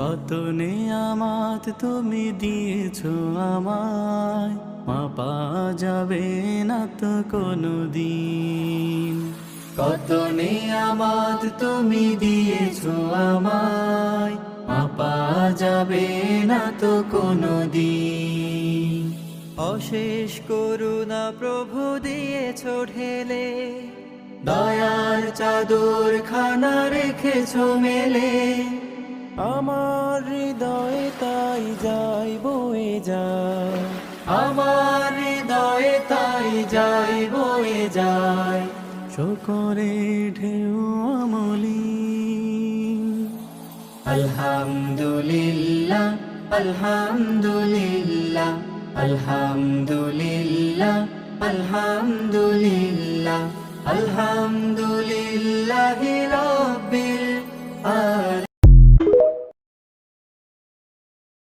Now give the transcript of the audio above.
কত নেয়ামাত তুমি দিয়েছ আমায়, মাপা যাবে না তো কোনো দিন কত নেয়ামাত তুমি দিয়েছ আমায়, মাপা যাবে না তো কোনো দিন অশেষ করুণা প্রভু দিয়েছ ঢেলে, দয়ার চাদর খানা রেখেছ মেলে আমার হৃদয়ে তাই যাই বয়ে যায়। আমার হৃদয়ে তাই যাই বয়ে যায়। শকরে ঢেউ আমলি। আলহামদুলিল্লাহ আলহামদুলিল্লাহ আলহামদুলিল্লাহ আলহামদুলিল্লাহ আলহামদুলিল্লাহ রব্বিল